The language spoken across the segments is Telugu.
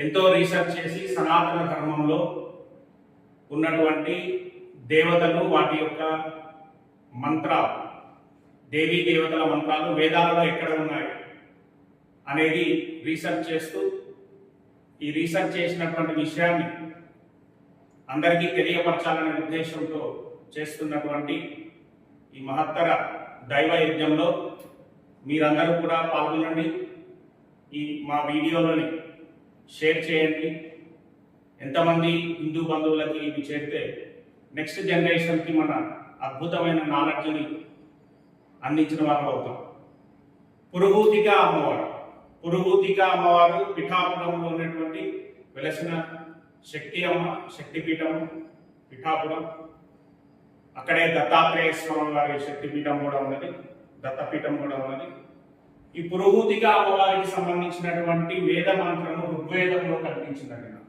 ఎంతో రీసెర్చ్ చేసి సనాతన ధర్మంలో ఉన్నటువంటి దేవతలు వాటి యొక్క మంత్రాలు దేవీ దేవతల మంత్రాలు వేదాలలో ఎక్కడ ఉన్నాయి అనేది రీసెర్చ్ చేస్తూ ఈ రీసెర్చ్ చేసినటువంటి విషయాన్ని అందరికీ తెలియపరచాలనే ఉద్దేశంతో చేస్తున్నటువంటి ఈ మహత్తర దైవ యజ్ఞంలో మీరందరూ కూడా పాల్గొనండి. ఈ మా వీడియోలోని షేర్ చేయండి. ఎంతమంది హిందూ బంధువులకి ఇవి చేరితే నెక్స్ట్ జనరేషన్కి మన అద్భుతమైన నాలెడ్జ్ని అందించిన వారు అవుతాం. పురుహూతిక అమ్మవారు పురుహూతిక అమ్మవారు పిఠాపురంలో ఉన్నటువంటి వెలసిన శక్తి అమ్మ శక్తిపీఠం పిఠాపురం. అక్కడే దత్తాత్రేయ స్వామి వారి శక్తిపీఠం కూడా ఉన్నది దత్తపీఠం కూడా ఉన్నది. ఈ పురోహూతిక అమ్మవారికి సంబంధించినటువంటి వేద మంత్రము ఋగ్వేదంలో కనిపించిందండి నాకు.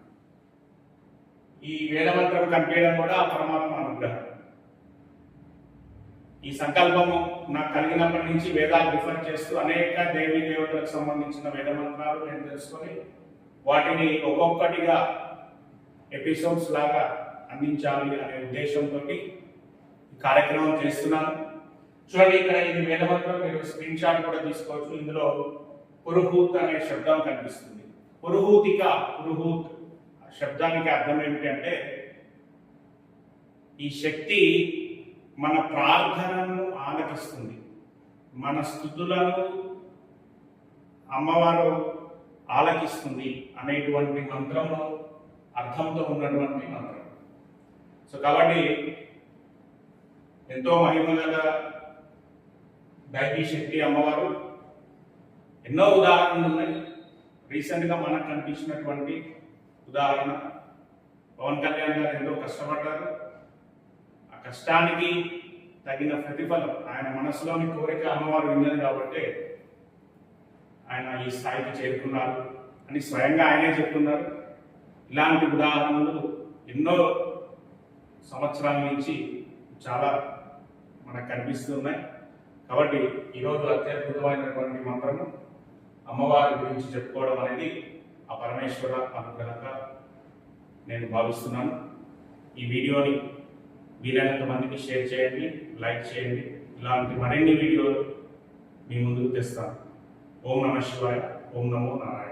ఈ వేద మంత్రం కనిపించడం కూడా ఆ పరమాత్మ అనుగ్రహం ఈ సంకల్పము నాకు కలిగినప్పటి నుంచి వేదాలు రిఫర్ చేస్తూ అనేక దేవీ దేవతలకు సంబంధించిన వేద మంత్రాలు నేను తెలుసుకొని వాటిని ఒక్కొక్కటిగా ఎపిసోడ్స్ లాగా అందించాలి అనే ఉద్దేశంతో ఈ కార్యక్రమం చేస్తున్నాను చూడండి ఇక్కడ ఇది వేదమంత్రం మీరు స్క్రీన్ షాట్ కూడా తీసుకోవచ్చు. ఇందులో పురుహూత్ అనే శబ్దం కనిపిస్తుంది. పురుహూతిక పురుహూత్. ఆ శబ్దానికి అర్థం ఏమిటి అంటే ఈ శక్తి మన ప్రార్థనను ఆలకిస్తుంది. మన స్థుతులను అమ్మవారు ఆలకిస్తుంది అనేటువంటి మంత్రము అర్థంతో ఉన్నటువంటి మంత్రం. సో కాబట్టి ఎంతో మహిమగల దైవీ శక్తి అమ్మవారు ఎన్నో ఉదాహరణలు ఉన్నాయి. రీసెంట్గా మనకు కనిపించినటువంటి ఉదాహరణ పవన్ కళ్యాణ్ గారు ఎంతో కష్టపడ్డారు. ఆ కష్టానికి తగిన ప్రతిఫలం ఆయన మనసులోని కోరిక అమ్మవారు విన్నది కాబట్టి ఆయన ఈ స్థాయికి చేరుకున్నారు అని స్వయంగా ఆయనే చెప్తున్నారు. ఇలాంటి ఉదాహరణలు ఎన్నో సంవత్సరాల నుంచి చాలా మనకు కనిపిస్తున్నాయి. కాబట్టి ఈరోజు అత్యద్భుతమైనటువంటి మంత్రము అమ్మవారి గురించి చెప్పుకోవడం అనేది ఆ పరమేశ్వర అనుగ్రహంగా నేను భావిస్తున్నాను. ఈ వీడియోని వీలైనంత మందికి షేర్ చేయండి లైక్ చేయండి. ఇలాంటి మరిన్ని వీడియోలు మీ ముందుకు తెస్తాను. ఓం నమ శివాయ ఓం నమో నారాయణ.